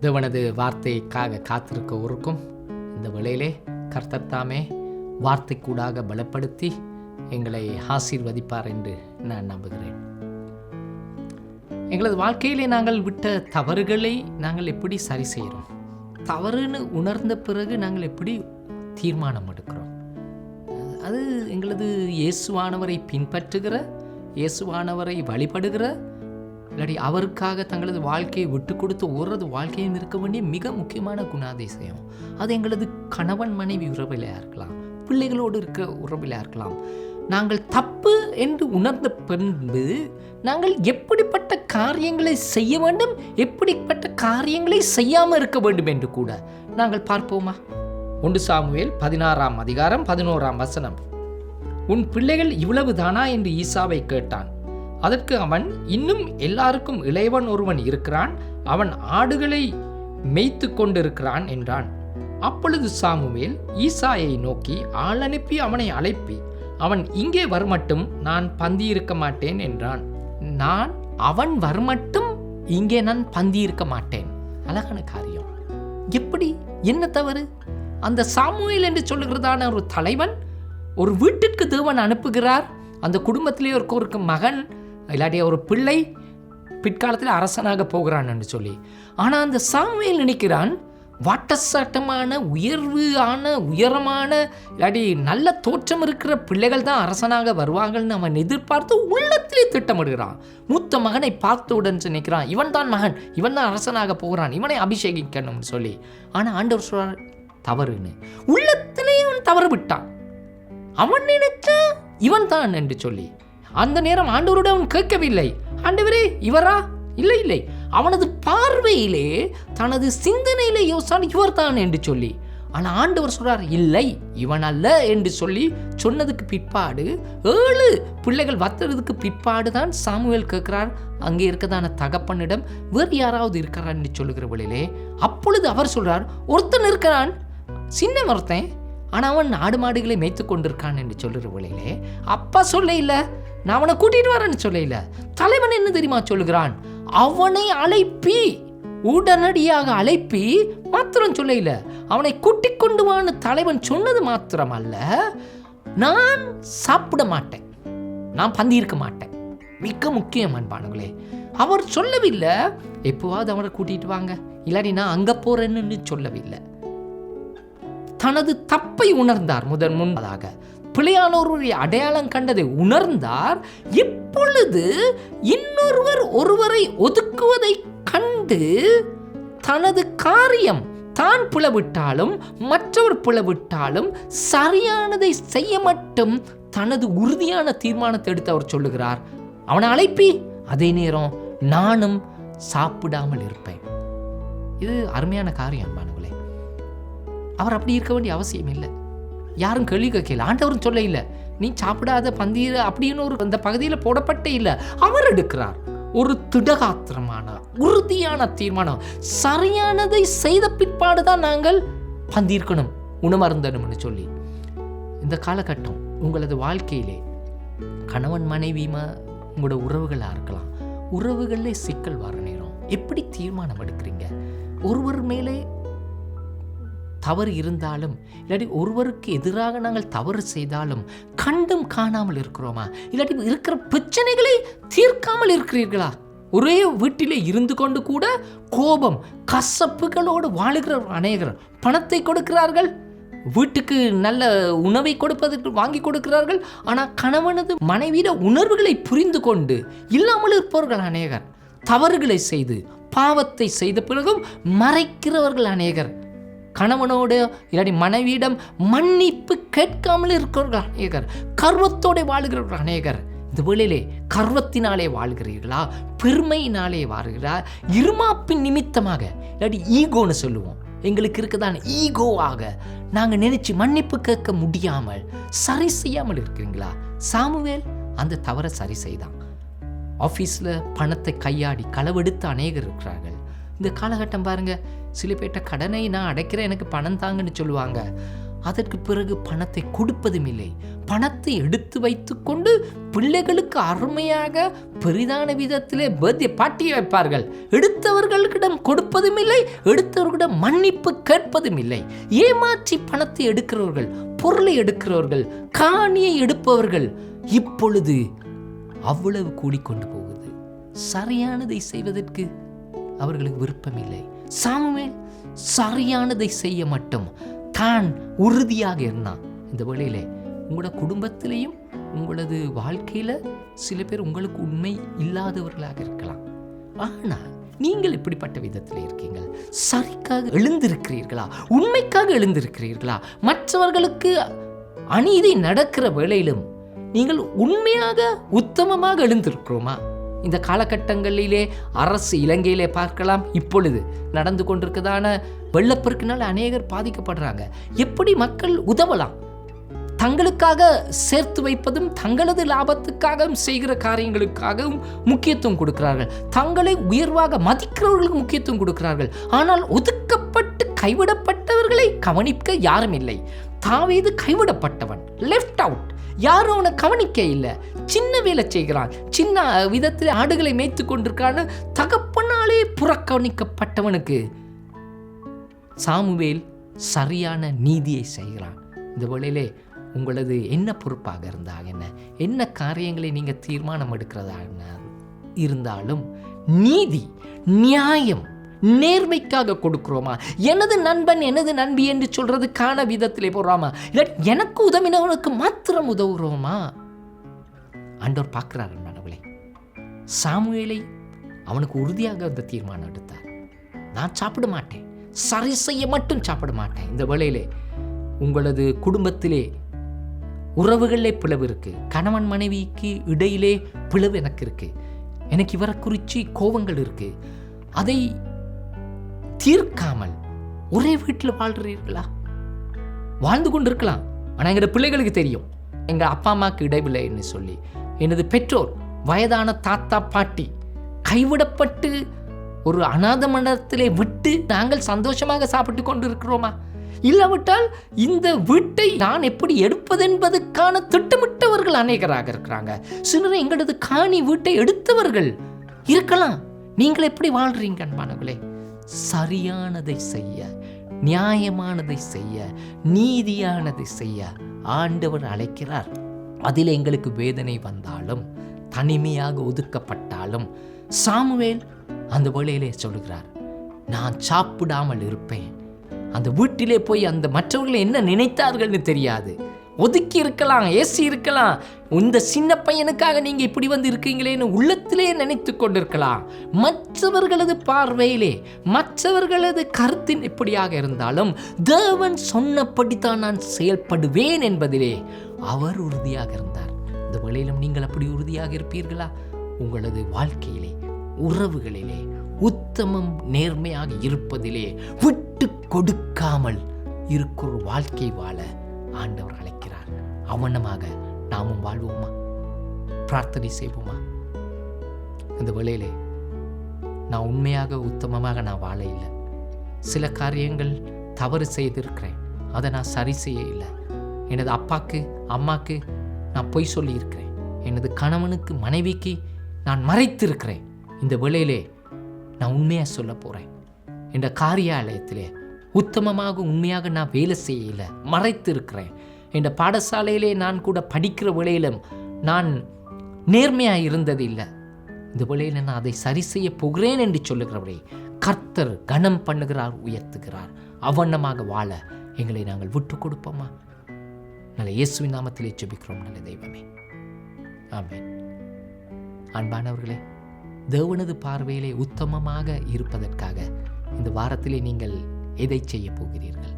தேவனது வார்த்தைக்காக காத்திருக்க ஒருக்கும் இந்த வேளையிலே கர்த்தத்தாமே வார்த்தைக்கூடாக பலப்படுத்தி எங்களை ஆசீர்வதிப்பார் என்று நான் நம்புகிறேன். எங்களது வாழ்க்கையிலே நாங்கள் விட்ட தவறுகளை நாங்கள் எப்படி சரி செய்கிறோம்? தவறுன்னு உணர்ந்த பிறகு நாங்கள் எப்படி தீர்மானம் எடுக்கிறோம்? அது எங்களது இயேசுவானவரை பின்பற்றுகிற இயேசுவானவரை வழிபடுகிற இல்லாட்டி அவருக்காக தங்களது வாழ்க்கையை விட்டு கொடுத்து ஓடுறது வாழ்க்கையும் இருக்க வேண்டிய மிக முக்கியமான குணாதிசயம். அது எங்களது கணவன் மனைவி உறவிலையாக இருக்கலாம் பிள்ளைகளோடு இருக்க உறவிலையாக இருக்கலாம். நாங்கள் தப்பு என்று உணர்ந்த பின்பு நாங்கள் எப்படிப்பட்ட காரியங்களை செய்ய வேண்டும் எப்படிப்பட்ட காரியங்களை செய்யாமல் இருக்க வேண்டும் என்று கூட நாங்கள் பார்ப்போமா? ஒன்று சாமுவேல் பதினாறாம் அதிகாரம் பதினோராம் வசனம். உன் பிள்ளைகள் இவ்வளவு தானா என்று ஈசாவை கேட்டான். அதற்கு அவன் இன்னும் எல்லாருக்கும் இளையவன் ஒருவன் இருக்கிறான். அவன் ஆடுகளை மேய்த்து கொண்டிருக்கிறான் என்றான். அப்பொழுது சாமுவேல் ஈசாயை நோக்கி ஆள் அனுப்பி அவனை அழைப்பி. அவன் இங்கே வரமட்டும் நான் பந்தி இருக்க மாட்டேன் என்றான். நான் அவன் வரமட்டும் இங்கே நான் பந்தி இருக்க மாட்டேன். அழகான காரியம். எப்படி? என்ன தவறு? அந்த சாமுவேல் என்று சொல்லுகிறதான ஒரு தலைவன் ஒரு வீட்டிற்கு தேவன் அனுப்புகிறார். அந்த குடும்பத்திலே ஒரு ஒரு மகன் இல்லாட்டி ஒரு பிள்ளை பிற்காலத்தில் அரசனாக போகிறான் என்று சொல்லி. ஆனால் அந்த சாமுவேல் நினைக்கிறான் வாட்டசாட்டமான உயர்வு ஆன உயரமான இல்லாட்டி நல்ல தோற்றம் இருக்கிற பிள்ளைகள் தான் அரசனாக வருவாங்கன்னு அவன் எதிர்பார்த்து உள்ளத்திலே திட்டமிடுகிறான். மூத்த மகனை பார்த்தவுடன் நினைக்கிறான் இவன் தான் மகன் இவன் தான் அரசனாக போகிறான் இவனை அபிஷேகிக்கணும்னு சொல்லி. ஆனால் ஆண்டவர் சொல்றார் தவறுன்னு. உள்ளத்திலே அவன் தவறு விட்டான். அவன் நினைச்சா இவன் தான் என்று சொல்லி. அந்த நேரம் ஆண்டவரோடு அவன் கேட்கவில்லை. ஆண்டவரே இவரா? இல்லை இல்லை. அவனது பார்வையிலே தனது சிந்தனையிலே யோசான் இவர் தான் என்று சொல்லி ஆனால் ஆண்டவர் சொல்றார் இல்லை இவன் அல்ல என்று சொல்லி சொன்னதுக்கு பிற்பாடு ஏழு பிள்ளைகள் வத்துறதுக்கு பிற்பாடு தான் சாமுவேல் கேட்கிறார். அங்கே இருக்கதான தகப்பனிடம் வேறு யாராவது இருக்கிறார் என்று சொல்லுகிற வழியிலே அப்பொழுது அவர் சொல்றார் ஒருத்தன் இருக்கிறான் சின்ன ஒருத்தன் ஆனால் அவன் ஆடு மாடுகளை மேய்த்து கொண்டிருக்கான் என்று சொல்லுற வழியிலே அப்பா சொல்ல இல்லை நான் அவனை கூட்டிட்டு வரேன்னு சொல்ல இல்லை தலைவன் என்ன தெரியுமா சொல்லுகிறான்? அவனை அழைப்பி உடனடியாக அழைப்பி மாத்திரம் சொல்ல இல்லை அவனை கூட்டிக் கொண்டு வான்னு தலைவன் சொன்னது மாத்திரம் அல்ல நான் சாப்பிட மாட்டேன் நான் பந்தி இருக்க மாட்டேன். மிக முக்கியம் அன்பானுங்களே அவர் சொல்லவில்லை எப்போவாவது அவரை கூட்டிட்டு வாங்க இல்லாட்டி நான் அங்கே போறேன்னு சொல்லவில்லை. தனது தப்பை உணர்ந்தார் முதன் முன்பதாக பிள்ளையானோருடைய அடையாளம் கண்டதை உணர்ந்தார். இப்பொழுது இன்னொருவர் ஒருவரை ஒதுக்குவதை கண்டு தனது காரியம் தான் புலவிட்டாலும் மற்றவர் புலவிட்டாலும் சரியானதை செய்ய மட்டும் தனது உறுதியான தீர்மானத்தை எடுத்து அவர் சொல்லுகிறார். அவனை அழைப்பி அதே நேரம் நானும் சாப்பிடாமல் இருப்பேன். இது அருமையான காரியம் அவர் அப்படி இருக்க வேண்டிய அவசியம் இல்லை. யாரும் கேள்வி கேட்கல. ஆண்டவரும் சொல்ல இல்லை. நீ சாப்பிடாத பந்தீர் அப்படின்னு ஒரு அந்த பகுதியில் போடப்பட்டே இல்லை. அவர் எடுக்கிறார். ஒரு திடகாத்திரமான உறுதியான தீர்மானம். சரியானதை செய்த பிற்பாடு தான் நாங்கள் பந்திருக்கணும் உணமருந்தணும்னு சொல்லி. இந்த காலகட்டம் உங்களது வாழ்க்கையிலே கணவன் மனைவிமா உங்களோட உறவுகளாக இருக்கலாம். உறவுகளில் சிக்கல் வர நேரம். எப்படி தீர்மானம் எடுக்கிறீங்க? ஒருவர் மேலே தவறு இருந்தாலும் இல்லாட்டி ஒருவருக்கு எதிராக நாங்கள் தவறு செய்தாலும் கண்டும் காணாமல் இருக்கிறோமா? இல்லாட்டி இருக்கிற பிரச்சனைகளை தீர்க்காமல் இருக்கிறீர்களா? ஒரே வீட்டிலே இருந்து கொண்டு கூட கோபம் கசப்புகளோடு வாழுகிற அநேகர் பணத்தை கொடுக்கிறார்கள் வீட்டுக்கு நல்ல உணவை கொடுப்பதற்கு வாங்கி கொடுக்கிறார்கள் ஆனால் கணவனது மனைவியிட உணர்வுகளை புரிந்து கொண்டு இல்லாமல் இருப்பவர்கள் அநேகர். தவறுகளை செய்து பாவத்தை செய்த பிறகும் மறைக்கிறவர்கள் அநேகர். கணவனோடு இல்லாட்டி மனைவியிடம் மன்னிப்பு கேட்காமல் இருக்கிறவர்கள் அநேகர் கர்வத்தோடு வாழுகிறவர்கள் அநேகர். இந்த வேளையிலே கர்வத்தினாலே வாழ்கிறீர்களா? பெருமையினாலே வாழ்கிறா இருமாப்பின் நிமித்தமாக இல்லாட்டி ஈகோன்னு சொல்லுவோம். எங்களுக்கு இருக்கதான ஈகோவாக. நாங்கள் நினைச்சு மன்னிப்பு கேட்க முடியாமல் சரி செய்யாமல் இருக்கிறீங்களா? சாமுவேல் அந்த தவறை சரி செய்தான். ஆஃபீஸில் பணத்தை கையாடி களவெடுத்து அநேகர் இருக்கிறார்கள். இந்த காலகட்டம் பாருங்க. சில பேர்ட்ட கடனை நான் அடைக்கிறேன் எனக்கு பணம் தாங்கன்னு சொல்லுவாங்க. அதற்கு பிறகு பணத்தை கொடுப்பதும் இல்லை. பணத்தை எடுத்து வைத்துக்கொண்டு பிள்ளைகளுக்கு அருமையாக பெரிதான விதத்திலே பர்த்டே பாட்டியை வைப்பார்கள். எடுத்தவர்களிடம் கொடுப்பதும் இல்லை எடுத்தவர்களிடம் மன்னிப்பு கேட்பதும் இல்லை. ஏமாற்றி பணத்தை எடுக்கிறவர்கள் பொருளை எடுக்கிறவர்கள் காணியை எடுப்பவர்கள் இப்பொழுது அவ்வளவு கூடிக்கொண்டு போகுது. சரியானதை செய்வதற்கு அவர்களுக்கு விருப்பமில்லை. சாமுவேல் சரியானதை செய்ய மட்டும் தான் உறுதியாக இருந்தான். இந்த வேளையிலே உங்களோட குடும்பத்திலையும் உங்களது வாழ்க்கையில சில பேர் உங்களுக்கு உண்மை இல்லாதவர்களாக இருக்கலாம். ஆனால் நீங்கள் இப்படிப்பட்ட விதத்தில் இருக்கீங்க சரிக்காக எழுந்திருக்கிறீர்களா? உண்மைக்காக எழுந்திருக்கிறீர்களா? மற்றவர்களுக்கு அநீதி நடக்கிற வேளையிலும் நீங்கள் உண்மையாக உத்தமமாக எழுந்திருக்கிறோமா? இந்த காலகட்டங்களிலே அரசு இலங்கையிலே பார்க்கலாம் இப்பொழுது நடந்து கொண்டிருக்கதான வெள்ளப்பெருக்கினால் அநேகர் பாதிக்கப்படுறாங்க. எப்படி மக்கள் உதவலாம்? தங்களுக்காக சேர்த்து வைப்பதும் தங்களது லாபத்துக்காகவும் செய்கிற காரியங்களுக்காகவும் முக்கியத்துவம் கொடுக்கிறார்கள். தங்களை உயர்வாக மதிக்கிறவர்களுக்கு முக்கியத்துவம் கொடுக்கிறார்கள். ஆனால் ஒதுக்கப்பட்டு கைவிடப்பட்டவர்களை கவனிக்க யாரும் இல்லை. தாவீது கைவிடப்பட்டவன் லெஃப்ட் அவுட் யாரும் அவனை கவனிக்க இல்லை. சின்ன வேலை செய்கிறான். சின்ன விதத்தில் ஆடுகளை மேய்த்து கொண்டிருக்கான தகப்பனாலே புறக்கணிக்கப்பட்டவனுக்கு சாமுவேல் சரியான நீதியை செய்கிறான். இந்த வேளையிலே உங்களது என்ன பொறுப்பாக இருந்தால் என்ன? என்ன காரியங்களை நீங்கள் தீர்மானம் எடுக்கிறதா இருந்தாலும் நீதி நியாயம் நேர்மைக்காக கொடுக்கிறோமா? எனது நண்பன் எனது நண்பி என்று சொல்றதுக்கான விதத்திலே போடுறாமா? இல்லை எனக்கு உதவினவனுக்கு மாத்திரம் உதவுறோமா ஆண்டவர் பார்க்குறார் நனவளே சாமுவேலை அவனுக்கு உறுதியாக அந்த தீர்மானம் எடுத்தார். நான் சாப்பிட மாட்டேன். சரி செய்ய மட்டும் சாப்பிட மாட்டேன். இந்த வேளையிலே உங்களது குடும்பத்திலே உறவுகளிலே பிளவு இருக்கு. கணவன் மனைவிக்கு இடையிலே பிளவு எனக்கு இருக்கு. எனக்கு இவரை குறித்து கோபங்கள் இருக்கு. அதை தீர்க்காமல் ஒரே வீட்டில் வாழ்கிறீர்களா? வாழ்ந்து கொண்டு இருக்கலாம் ஆனால் எங்களோட பிள்ளைகளுக்கு தெரியும். எங்கள் அப்பா அம்மாவுக்கு இடைவில்லைன்னு சொல்லி எனது பெற்றோர் வயதான தாத்தா பாட்டி கைவிடப்பட்டு ஒரு அநாத மண்டலத்திலே விட்டு நாங்கள் சந்தோஷமாக சாப்பிட்டு கொண்டு இருக்கிறோமா இல்லாவிட்டால் இந்த வீட்டை நான் எப்படி எடுப்பதென்பதற்கான திட்டமிட்டவர்கள் அநேகராக இருக்கிறாங்க. சிலர் எங்களது காணி வீட்டை எடுத்தவர்கள் இருக்கலாம். நீங்கள் எப்படி வாழ்றீங்க அன்பானவர்களே? சரியானதை செய்ய நியாயமானதை செய்ய நீதியானதை செய்ய ஆண்டவர் அழைக்கிறார். அதில் எங்களுக்கு வேதனை வந்தாலும் தனிமையாக ஒதுக்கப்பட்டாலும் சாமுவேல் அந்த வேளையிலே சொல்கிறார் நான் சாப்பிடாமல் இருப்பேன். அந்த வீட்டிலே போய் அந்த மற்றவர்கள் என்ன நினைத்தார்கள்னு தெரியாது. ஒதுக்கி இருக்கலாம் ஏசி இருக்கலாம் இந்த சின்ன பையனுக்காக நீங்க இப்படி வந்து இருக்கீங்களேன்னு உள்ளத்திலே நினைத்து கொண்டிருக்கலாம். மற்றவர்களது பார்வையிலே மற்றவர்களது கருத்தின் எப்படியாக இருந்தாலும் தேவன் சொன்னபடித்தான் நான் செயல்படுவேன் என்பதிலே அவர் உறுதியாக இருந்தார். இந்த வேளையிலும் நீங்கள் அப்படி உறுதியாக இருப்பீர்களா? உங்களது வாழ்க்கையிலே உறவுகளிலே உத்தமம் நேர்மையாக இருப்பதிலே விட்டு கொடுக்காமல் இருக்கிற வாழ்க்கை வாழ ஆண்டவர் அழைக்கிறார். அவனமாக நாமும் வாழ்வோமா? பிரார்த்தனை செய்வோமா? அந்த வேளையிலே நான் உண்மையாக உத்தமமாக நான் வாழ இல்லை. சில காரியங்கள் தவறு செய்திருக்கிறேன். அதை நான் சரி செய்ய இல்லை. எனது அப்பாக்கு அம்மாக்கு நான் பொய் சொல்லியிருக்கிறேன். எனது கணவனுக்கு மனைவிக்கு நான் மறைத்திருக்கிறேன். இந்த வேளையிலே நான் உண்மையாக சொல்ல போகிறேன் என்ற காரியாலயத்திலே உத்தமமாக உண்மையாக நான் வேலை செய்யல மறைத்து இருக்கிறேன் என்ற பாடசாலையிலே நான் கூட படிக்கிற வேளையிலும் நான் நேர்மையாக இருந்தது இல்லை இந்த வேளையில் நான் அதை சரி செய்ய போகிறேன் என்று சொல்லுகிறவரை கர்த்தர் கனம் பண்ணுகிறார் உயர்த்துகிறார். அவண்ணமாக வாழ எங்களை நாங்கள் விட்டு கொடுப்போமா? நல்ல இயேசுவின் நாமத்திலே ஜெபிக்கிறோம் நல்ல தெய்வமே. ஆமேன். அன்பானவர்களே தேவனது பார்வையிலே உத்தமமாக இருப்பதற்காக இந்த வாரத்திலே நீங்கள் எதை செய்ய போகிறீர்கள்?